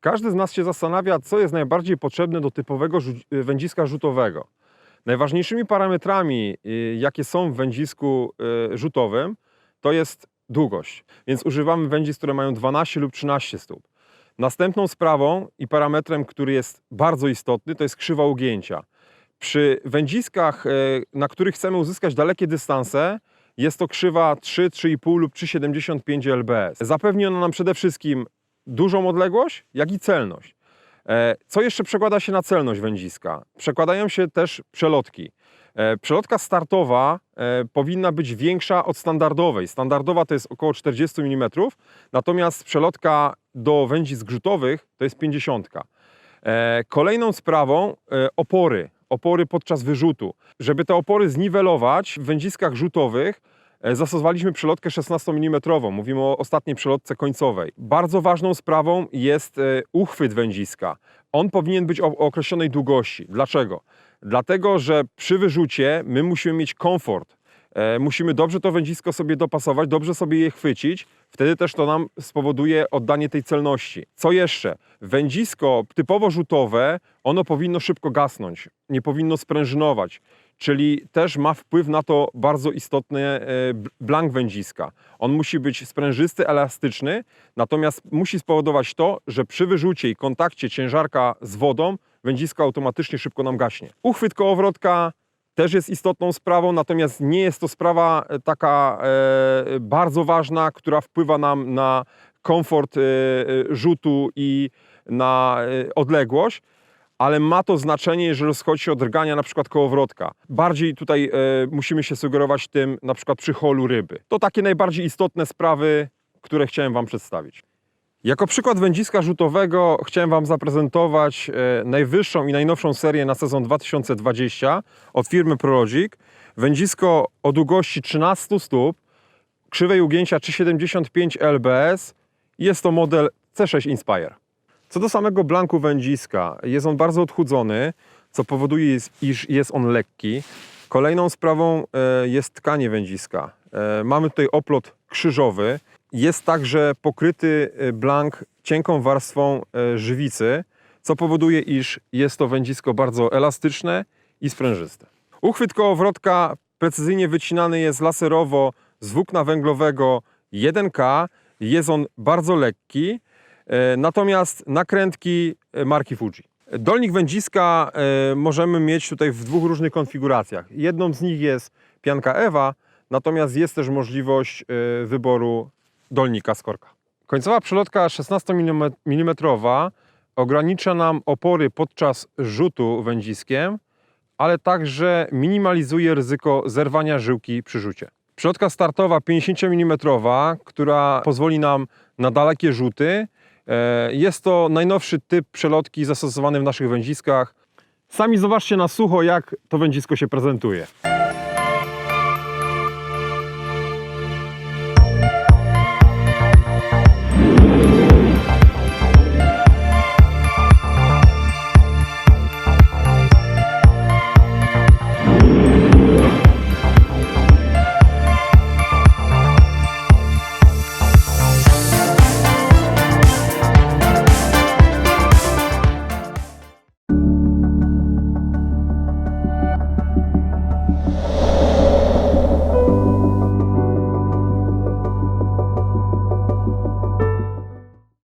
Każdy z nas się zastanawia, co jest najbardziej potrzebne do typowego rzu- wędziska rzutowego. Najważniejszymi parametrami, y, jakie są w wędzisku y, rzutowym, to jest długość. Więc używamy wędzisk, które mają 12 lub 13 stóp. Następną sprawą i parametrem, który jest bardzo istotny, to jest krzywa ugięcia. Przy wędziskach, na których chcemy uzyskać dalekie dystanse, jest to krzywa 3, 3,5 lub 3,75 lbs. Zapewni ona nam przede wszystkim dużą odległość, jak i celność. E, Co jeszcze przekłada się na celność wędziska? Przekładają się też przelotki. E, Przelotka startowa e, powinna być większa od standardowej. Standardowa to jest około 40 mm, natomiast przelotka do wędzisk rzutowych to jest 50. E, Kolejną sprawą opory. Opory podczas wyrzutu. Żeby te opory zniwelować, w wędziskach rzutowych zastosowaliśmy przelotkę 16 mm. Mówimy o ostatniej przelotce końcowej. Bardzo ważną sprawą jest e, uchwyt wędziska. On powinien być o o określonej długości. Dlaczego? Dlatego, że przy wyrzucie my musimy mieć komfort. E, musimy dobrze to wędzisko sobie dopasować, dobrze sobie je chwycić. Wtedy też to nam spowoduje oddanie tej celności. Co jeszcze? Wędzisko typowo rzutowe, ono powinno szybko gasnąć, nie powinno sprężynować. Czyli też ma wpływ na to bardzo istotny e, blank wędziska. On musi być sprężysty, elastyczny, natomiast musi spowodować to, że przy wyrzucie i kontakcie ciężarka z wodą wędzisko automatycznie szybko nam gaśnie. Uchwyt kołowrotka też jest istotną sprawą, natomiast nie jest to sprawa e, taka e, bardzo ważna, która wpływa nam na komfort rzutu i na odległość, ale ma to znaczenie, jeżeli chodzi o drgania na przykład kołowrotka. Bardziej tutaj e, musimy się sugerować tym na przykład przy holu ryby. To takie najbardziej istotne sprawy, które chciałem Wam przedstawić. Jako przykład wędziska rzutowego chciałem Wam zaprezentować e, najwyższą i najnowszą serię na sezon 2020 od firmy Prologic. Wędzisko o długości 13 stóp, krzywej ugięcia 3,75 lbs. Jest to model C6 Inspire. Co do samego blanku wędziska, jest on bardzo odchudzony, co powoduje, iż jest on lekki. Kolejną sprawą e, jest tkanie wędziska. E, Mamy tutaj oplot krzyżowy. Jest także pokryty e, blank cienką warstwą żywicy, co powoduje, iż jest to wędzisko bardzo elastyczne i sprężyste. Uchwyt kołowrotka precyzyjnie wycinany jest laserowo z włókna węglowego 1K. Jest on bardzo lekki, natomiast nakrętki e, marki Fuji. Dolnik wędziska e, możemy mieć tutaj w dwóch różnych konfiguracjach. Jedną z nich jest pianka Ewa, natomiast jest też możliwość e, wyboru dolnika z korka. Końcowa przelotka 16 mm ogranicza nam opory podczas rzutu wędziskiem, ale także minimalizuje ryzyko zerwania żyłki przy rzucie. Przelotka startowa 50 mm, która pozwoli nam na dalekie rzuty. E, Jest to najnowszy typ przelotki zastosowany w naszych wędziskach. Sami zobaczcie na sucho, jak to wędzisko się prezentuje.